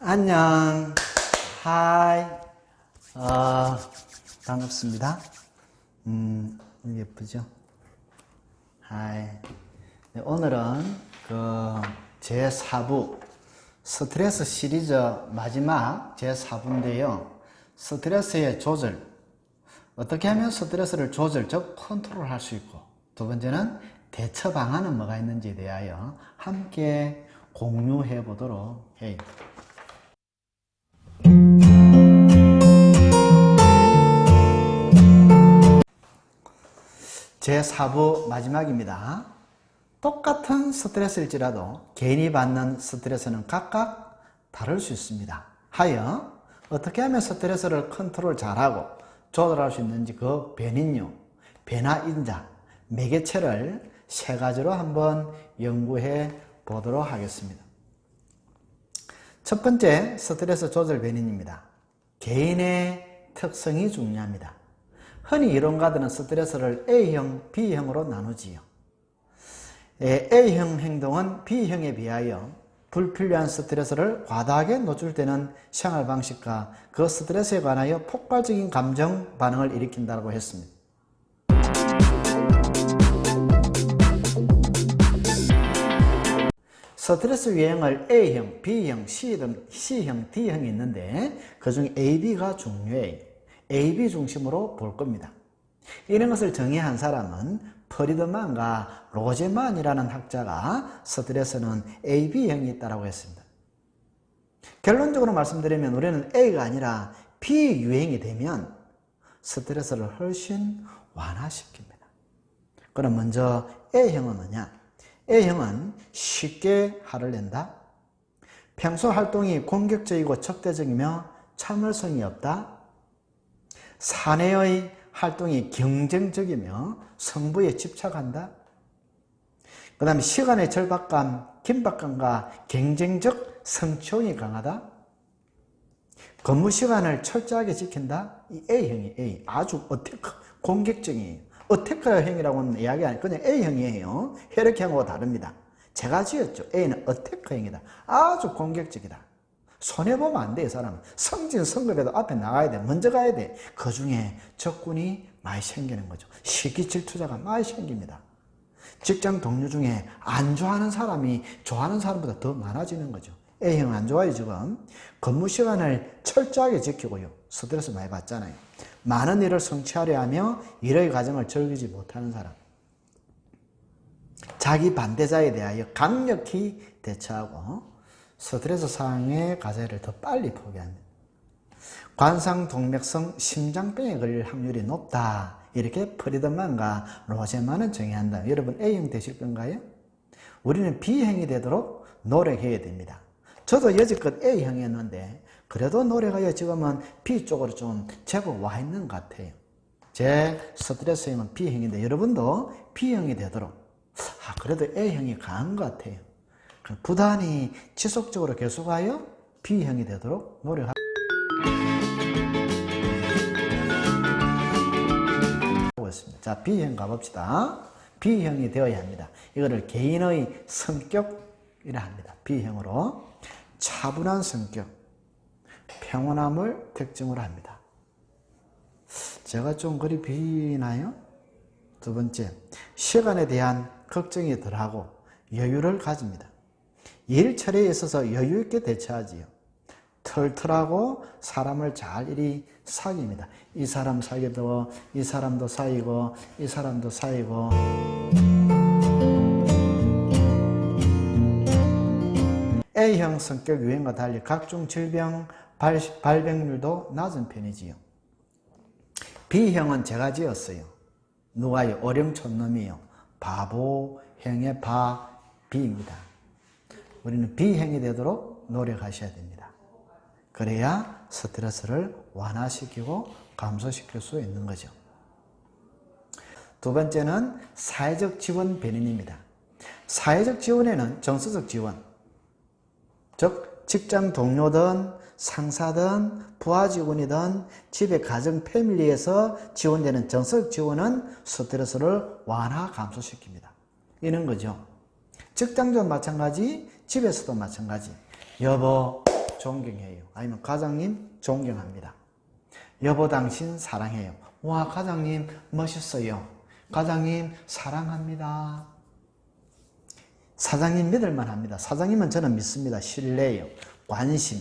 안녕. 하이. 어, 반갑습니다. 음, 예쁘죠? 하이. 네, 오늘은 그 제4부 스트레스 시리즈 마지막 제4부인데요. 스트레스의 조절. 어떻게 하면 스트레스를 조절, 즉 컨트롤 할 수 있고 두 번째는 대처 방안은 뭐가 있는지에 대하여 함께 공유해 보도록 해요. 제4부 마지막입니다. 똑같은 스트레스일지라도 개인이 받는 스트레스는 각각 다를 수 있습니다. 하여 어떻게 하면 스트레스를 컨트롤 잘하고 조절할 수 있는지 그 변인류, 변화인자, 매개체를 세 가지로 한번 연구해 보도록 하겠습니다. 첫 번째 스트레스 조절 변인입니다. 개인의 특성이 중요합니다. 흔히 이론가들은 스트레스를 A형, B형으로 나누지요. 예, A형 행동은 B형에 비하여 불필요한 스트레스를 과다하게 노출되는 생활 방식과 그 스트레스에 관하여 폭발적인 감정 반응을 일으킨다고 했습니다. 스트레스 유형을 A형, B형, C형, C형, D형이 있는데 그중 A, B가 중요해요. A, B 중심으로 볼 겁니다. 이런 것을 정의한 사람은 프리드만과 로제만이라는 학자가 스트레스는 A, B형이 있다고 했습니다. 결론적으로 말씀드리면 우리는 A가 아니라 B 유행이 되면 스트레스를 훨씬 완화시킵니다. 그럼 먼저 A형은 뭐냐? A형은 쉽게 화를 낸다. 평소 활동이 공격적이고 적대적이며 참을성이 없다. 사내의 활동이 경쟁적이며 성부에 집착한다. 그 다음에 시간의 절박감, 긴박감과 경쟁적 성취욕이 강하다. 근무 시간을 철저하게 지킨다. 이 A형이 A. 아주 어태크, 공격적이에요. 어태커형이라고는 이야기 아니고 그냥 A형이에요. 혈액형하고 다릅니다. 제가 지었죠. A는 어태커형이다. 아주 공격적이다. 손해보면 안 돼, 이 사람은. 성진, 성급에도 앞에 나가야 돼. 먼저 가야 돼. 그 중에 적군이 많이 생기는 거죠. 시기 질투자가 많이 생깁니다. 직장 동료 중에 안 좋아하는 사람이 좋아하는 사람보다 더 많아지는 거죠. A형 안 좋아요, 지금. 근무 시간을 철저하게 지키고요. 스트레스 많이 받잖아요. 많은 일을 성취하려 하며 일의 과정을 즐기지 못하는 사람. 자기 반대자에 대하여 강력히 대처하고 스트레스 상황의 가세를 더 빨리 포기합니다. 관상동맥성 심장병에 걸릴 확률이 높다. 이렇게 프리드만과 로제만은 정의한다. 여러분 A형 되실 건가요? 우리는 B형이 되도록 노력해야 됩니다. 저도 여지껏 A형이었는데 그래도 노력하여 지금은 B 쪽으로 좀 제법 와 있는 것 같아요. 제 스트레스형은 B형인데 여러분도 B형이 되도록 아 그래도 A형이 강한 것 같아요. 부단히 지속적으로 계속하여 B형이 되도록. 자, B형 가봅시다. B형이 되어야 합니다. 이거를 개인의 성격이라 합니다. B형으로 차분한 성격, 평온함을 특징으로 합니다. 제가 좀 그리 비나요? 두 번째, 시간에 대한 걱정이 덜하고 여유를 가집니다. 일 처리에 있어서 여유 있게 대처하지요. 털털하고 사람을 잘 이리 사귀입니다. 이 사람 사귀도 이 사람도 사귀고 이 사람도 사귀고 A형 성격 유행과 달리 각종 질병 발, 발병률도 낮은 편이지요. B형은 제가 지었어요. 누가요? 어령촌 놈이요. 바보형의 바, B입니다. 우리는 B형이 되도록 노력하셔야 됩니다. 그래야 스트레스를 완화시키고 감소시킬 수 있는 거죠. 두 번째는 사회적 지원 변인입니다. 사회적 지원에는 정서적 지원, 즉 직장 동료든 상사든 부하 직원이든 집의 가정 패밀리에서 지원되는 정서적 지원은 스트레스를 완화 감소시킵니다. 이런 거죠. 직장도 마찬가지, 집에서도 마찬가지. 여보, 존경해요. 아니면 과장님 존경합니다. 여보 당신 사랑해요. 와 과장님 멋있어요. 과장님 사랑합니다. 사장님 믿을만 합니다. 사장님은 저는 믿습니다. 신뢰요. 관심.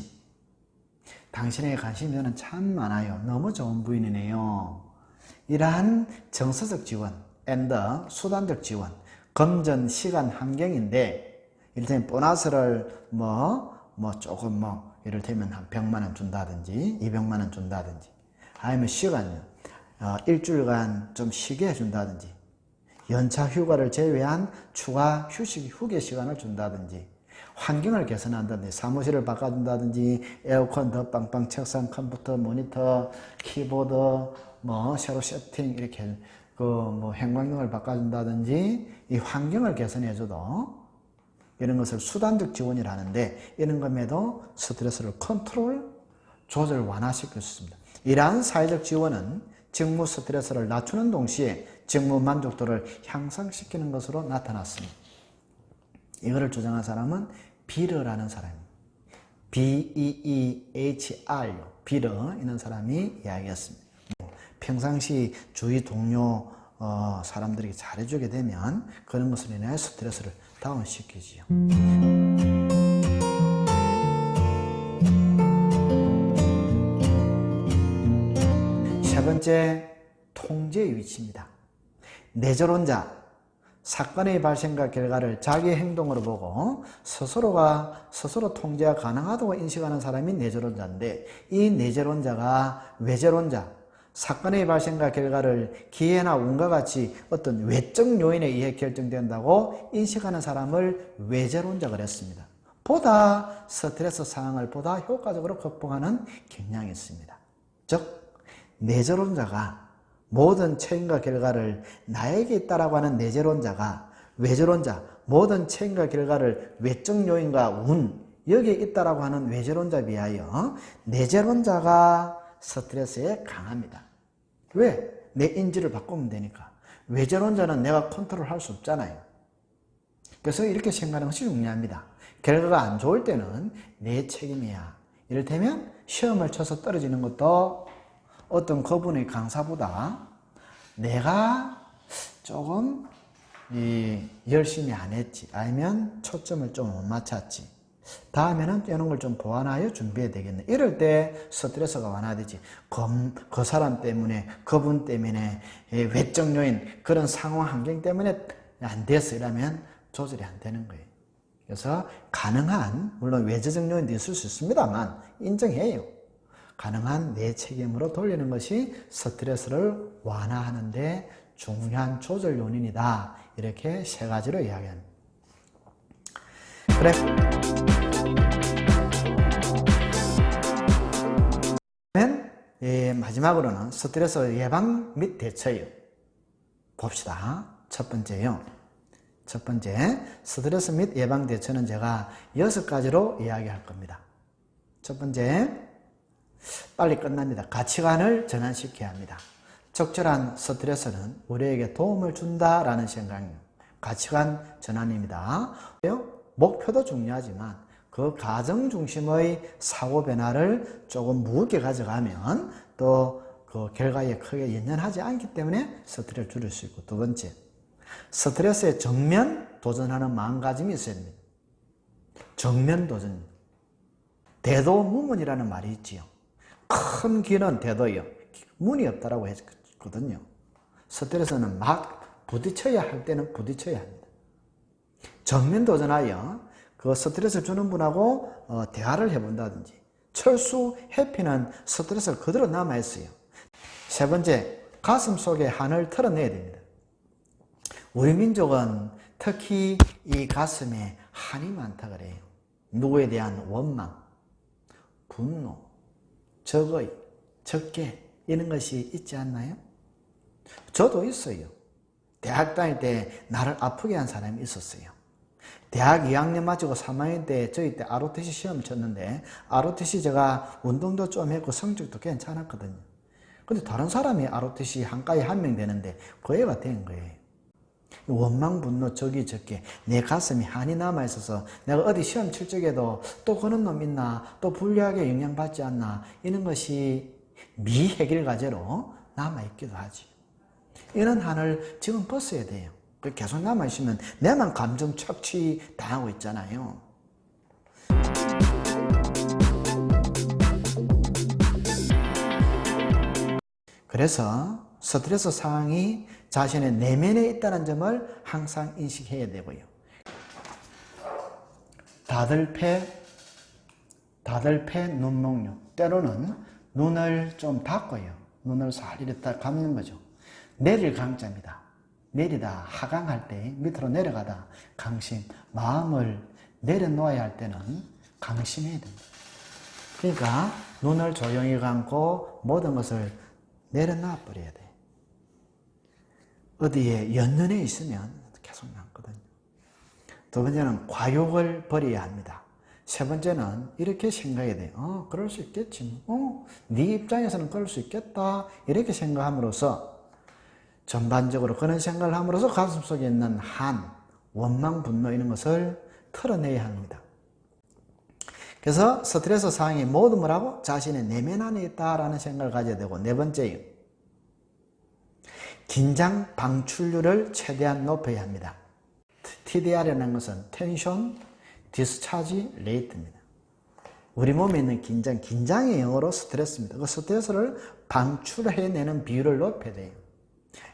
당신에게 관심이 저는 참 많아요. 너무 좋은 부인이네요. 이러한 정서적 지원, and 수단적 지원, 금전, 시간, 환경인데, 이를테면 보너스를 뭐, 뭐 조금 뭐, 이를테면 한 100만 원 준다든지, 200만 원 준다든지, 아니면 시간요. 어, 일주일간 좀 쉬게 해준다든지, 연차 휴가를 제외한 추가 휴식, 휴게 시간을 준다든지, 환경을 개선한다든지, 사무실을 바꿔준다든지, 에어컨 더 빵빵, 책상, 컴퓨터, 모니터, 키보드, 뭐, 새로 세팅, 이렇게, 그, 뭐, 행방경을 바꿔준다든지, 이 환경을 개선해줘도, 이런 것을 수단적 지원이라 하는데, 이런 것에도 스트레스를 컨트롤, 조절, 완화시킬 수 있습니다. 이러한 사회적 지원은 직무 스트레스를 낮추는 동시에 직무 만족도를 향상시키는 것으로 나타났습니다. 이거를 주장한 사람은 비르라는 사람입니다. B-E-E-H-R, 비르, 이런 사람이 이야기했습니다. 평상시 주위 동료 어, 사람들에게 잘해주게 되면 그런 것으로 인해 스트레스를 다운시키지요. 세 번째, 통제의 위치입니다. 내저론자, 사건의 발생과 결과를 자기 행동으로 보고 스스로가 스스로 통제가 가능하다고 인식하는 사람이 내저론자인데 이 내저론자가 외저론자, 사건의 발생과 결과를 기회나 운과 같이 어떤 외적 요인에 의해 결정된다고 인식하는 사람을 외저론자가 그랬습니다. 보다 스트레스 상황을 보다 효과적으로 극복하는 경향이 있습니다. 즉, 내저론자가 모든 책임과 결과를 나에게 있다라고 하는 내재론자가 외재론자 모든 책임과 결과를 외적 요인과 운 여기에 있다라고 하는 외재론자에 비하여 내재론자가 스트레스에 강합니다. 왜? 내 인지를 바꾸면 되니까. 외재론자는 내가 컨트롤 할 수 없잖아요. 그래서 이렇게 생각하는 것이 중요합니다. 결과가 안 좋을 때는 내 책임이야. 이를테면 시험을 쳐서 떨어지는 것도 어떤 그분의 강사보다 내가 조금 이 열심히 안 했지 아니면 초점을 좀 못 맞췄지 다음에는 뛰는 걸 좀 보완하여 준비해야 되겠네 이럴 때 스트레스가 완화되지 그, 그 사람 때문에 그분 때문에 외적 요인 그런 상황 환경 때문에 안 됐어 이러면 조절이 안 되는 거예요 그래서 가능한 물론 외적인 요인도 있을 수 있습니다만 인정해요 가능한 내 책임으로 돌리는 것이 스트레스를 완화하는데 중요한 조절 요인이다. 이렇게 세 가지로 이야기합니다. 그래. 예, 마지막으로는 스트레스 예방 및 대처요. 봅시다. 첫 번째요. 첫 번째, 스트레스 및 예방 대처는 제가 여섯 가지로 이야기할 겁니다. 첫 번째, 빨리 끝납니다. 가치관을 전환시켜야 합니다. 적절한 스트레스는 우리에게 도움을 준다라는 생각이에요. 가치관 전환입니다. 목표도 중요하지만 그 가정 중심의 사고 변화를 조금 무겁게 가져가면 또 그 결과에 크게 연연하지 않기 때문에 스트레스를 줄일 수 있고 두 번째 스트레스에 정면 도전하는 마음가짐이 있어야 됩니다. 정면 도전 대도무문이라는 말이 있지요. 큰 길은 대도요. 문이 없다라고 했거든요. 스트레스는 막 부딪혀야 할 때는 부딪혀야 합니다. 정면 도전하여 그 스트레스 주는 분하고 어, 대화를 해본다든지 철수 해피는 스트레스가 그대로 남아있어요. 세 번째, 가슴 속에 한을 털어내야 됩니다. 우리 민족은 특히 이 가슴에 한이 많다 그래요. 누구에 대한 원망, 분노, 적의, 적게 이런 것이 있지 않나요? 저도 있어요. 대학 다닐 때 나를 아프게 한 사람이 있었어요. 대학 2학년 마치고 3학년 때 저희 때 ROTC 시험 쳤는데 ROTC 제가 운동도 좀 했고 성적도 괜찮았거든요. 근데 다른 사람이 ROTC 한가에 한 명 되는데 그 애가 된 거예요. 원망, 분노, 적이 적게 내 가슴이 한이 남아있어서 내가 어디 시험 칠 적에도 또 그런 놈 있나 또 불리하게 영향받지 않나 이런 것이 미해결 과제로 남아있기도 하지. 이런 한을 지금 벗어야 돼요. 그 계속 남아있으면 내만 감정 착취 당하고 있잖아요. 그래서 스트레스 상황이 자신의 내면에 있다는 점을 항상 인식해야 되고요. 다들패, 다들패 눈목육. 때로는 눈을 좀 닫고요. 눈을 살 이렇게 감는 거죠. 내릴 강자입니다. 내리다 하강할 때 밑으로 내려가다 강심. 마음을 내려놓아야 할 때는 강심해야 됩니다. 그러니까 눈을 조용히 감고 모든 것을 내려놔 버려야 돼. 어디에 연연해 있으면 계속 남거든요. 두 번째는 과욕을 버려야 합니다. 세 번째는 이렇게 생각해야 돼요. 어, 그럴 수 있겠지. 어, 네 입장에서는 그럴 수 있겠다. 이렇게 생각함으로써 전반적으로 그런 생각을 함으로써 가슴 속에 있는 한, 원망, 분노 이런 것을 털어내야 합니다. 그래서 스트레스 상황이 모두 뭐라고? 자신의 내면 안에 있다라는 생각을 가져야 되고 네 번째요. 긴장 방출률을 최대한 높여야 합니다. TDR이라는 것은 텐션 디스차지 레이트입니다. 우리 몸에 있는 긴장, 긴장의 영어로 스트레스입니다. 그 스트레스를 방출해내는 비율을 높여야 돼요.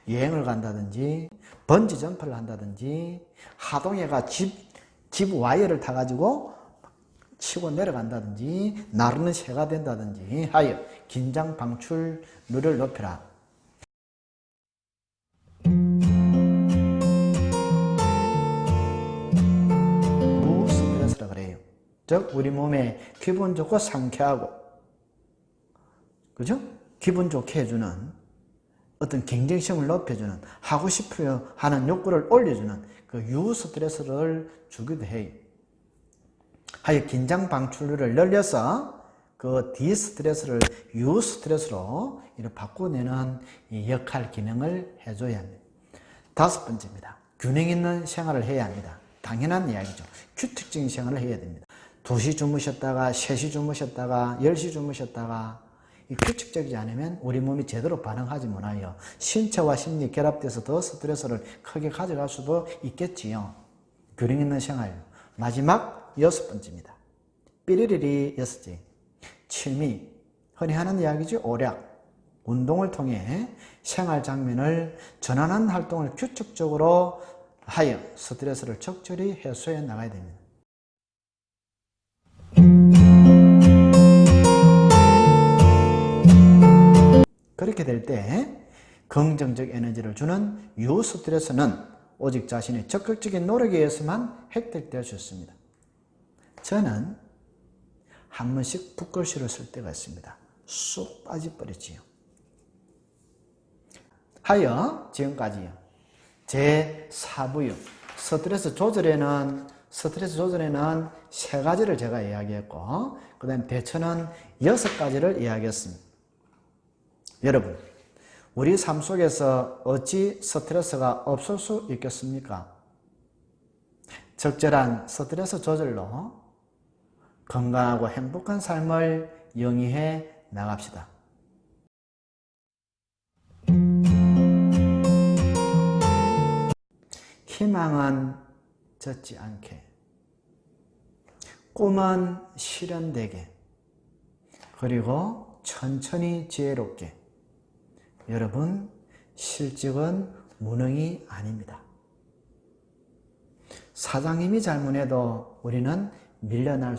여행을 간다든지, 번지 점프를 한다든지, 하동해가 집, 집 와이어를 타가지고 치고 내려간다든지, 나르는 새가 된다든지 하여 긴장 방출률을 높여라. 무스트레스라 그래요. 즉 우리 몸에 기분 좋고 상쾌하고 그죠? 기분 좋게 해주는 어떤 경쟁성을 높여주는 하고 싶어요 하는 욕구를 올려주는 그 유스트레스를 주기도 해요. 하여 긴장 방출률을 늘려서 그 디스트레스를 유 스트레스로 이렇게 바꿔내는 이 역할 기능을 해줘야 합니다. 다섯 번째입니다. 균형 있는 생활을 해야 합니다. 당연한 이야기죠. 규칙적인 생활을 해야 됩니다. 2시 주무셨다가 3시 주무셨다가 10시 주무셨다가 이 규칙적이지 않으면 우리 몸이 제대로 반응하지 못하여 신체와 심리 결합돼서 더 스트레스를 크게 가져갈 수도 있겠지요. 균형 있는 생활. 마지막 여섯 번째입니다. 삐리리리 여섯째. 취미. 흔히 하는 이야기지 오략. 운동을 통해 생활 장면을 전환한 활동을 규칙적으로 하여 스트레스를 적절히 해소해 나가야 됩니다. 그렇게 될 때 긍정적 에너지를 주는 유 스트레스는 오직 자신의 적극적인 노력에 의해서만 획득될 수 있습니다. 저는 한 번씩 붓글씨를 쓸 때가 있습니다. 쑥 빠져버리지요. 하여 지금까지요. 제 4부요. 스트레스 조절에는 스트레스 조절에는 세 가지를 제가 이야기했고 그 다음 대처는 여섯 가지를 이야기했습니다. 여러분, 우리 삶 속에서 어찌 스트레스가 없을 수 있겠습니까? 적절한 스트레스 조절로 건강하고 행복한 삶을 영위해 나갑시다. 희망은 젖지 않게, 꿈은 실현되게, 그리고 천천히 지혜롭게. 여러분, 실직은 무능이 아닙니다. 사장님이 잘못해도 우리는 밀려날 수